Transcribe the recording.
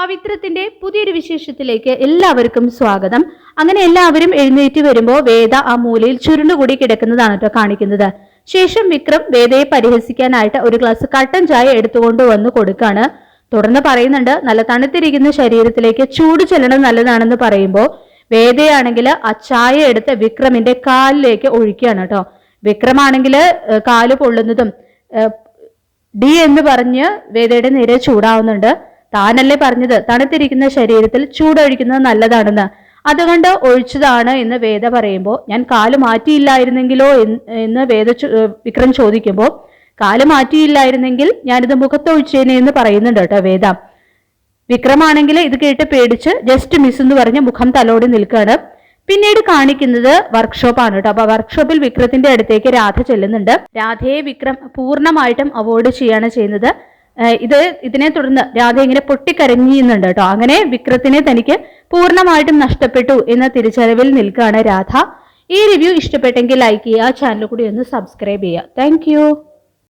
പവിത്രത്തിന്റെ പുതിയൊരു വിശേഷത്തിലേക്ക് എല്ലാവർക്കും സ്വാഗതം. അങ്ങനെ എല്ലാവരും എഴുന്നേറ്റ് വരുമ്പോൾ വേദ ആ മൂലയിൽ ചുരുണ്ടുകൂടി കിടക്കുന്നതാണ് കേട്ടോ കാണിക്കുന്നത്. ശേഷം വിക്രം വേദയെ പരിഹസിക്കാനായിട്ട് ഒരു ഗ്ലാസ് കട്ടൻ ചായ എടുത്തുകൊണ്ട് വന്ന് കൊടുക്കാണ്. തുടർന്ന് പറയുന്നുണ്ട് നല്ല തണുത്തിരിക്കുന്ന ശരീരത്തിലേക്ക് ചൂട് ചെല്ലണം നല്ലതാണെന്ന് പറയുമ്പോൾ വേദയാണെങ്കിൽ ആ ചായ എടുത്ത് വിക്രമിന്റെ കാലിലേക്ക് ഒഴിക്കുകയാണ് കേട്ടോ വിക്രമാണെങ്കിൽ കാൽ പൊള്ളുന്നതും ഡി എന്ന് പറഞ്ഞ് വേദയുടെ നേരെ ചൂടാവുന്നുണ്ട്. താനല്ലേ പറഞ്ഞത്? തണുത്തിരിക്കുന്ന ശരീരത്തിൽ ചൂടൊഴിക്കുന്നത് നല്ലതാണെന്ന്. അതുകൊണ്ട് ഒഴിച്ചതാണ് എന്ന് വേദ പറയുമ്പോൾ ഞാൻ കാൽ മാറ്റിയില്ലായിരുന്നെങ്കിലോ എന്ന് വേദ വിക്രം ചോദിക്കുമ്പോൾ കാൽ മാറ്റിയില്ലായിരുന്നെങ്കിൽ ഞാനിത് മുഖത്തൊഴിച്ചേനെ എന്ന് പറയുന്നുണ്ട് കേട്ടോ വേദ. വിക്രമാണെങ്കിൽ ഇത് കേട്ട് പേടിച്ച് ജസ്റ്റ് മിസ് എന്ന് പറഞ്ഞ് മുഖം തലോടി നിൽക്കുകയാണ്. പിന്നീട് കാണിക്കുന്നത് വർക്ക്ഷോപ്പാണ് കേട്ടോ. അപ്പൊ വർക്ക്ഷോപ്പിൽ വിക്രത്തിന്റെ അടുത്തേക്ക് രാധ ചെല്ലുന്നുണ്ട്. രാധയെ വിക്രം പൂർണമായിട്ടും അവോയ്ഡ് ചെയ്യാണ് ചെയ്യുന്നത്. ഇത് ഇതിനെ തുടർന്ന് രാധ ഇങ്ങനെ പൊട്ടിക്കരഞ്ഞിരുന്നുണ്ട് കേട്ടോ. അങ്ങനെ വിക്രത്തിനെ തനിക്ക് പൂർണമായിട്ടും നഷ്ടപ്പെട്ടു എന്ന തിരിച്ചറിവിൽ നിൽക്കുകയാണ് രാധ. ഈ റിവ്യൂ ഇഷ്ടപ്പെട്ടെങ്കിൽ ലൈക്ക് ചെയ്യുക ചാനൽ കൂടി ഒന്ന് സബ്സ്ക്രൈബ് ചെയ്യുക. താങ്ക്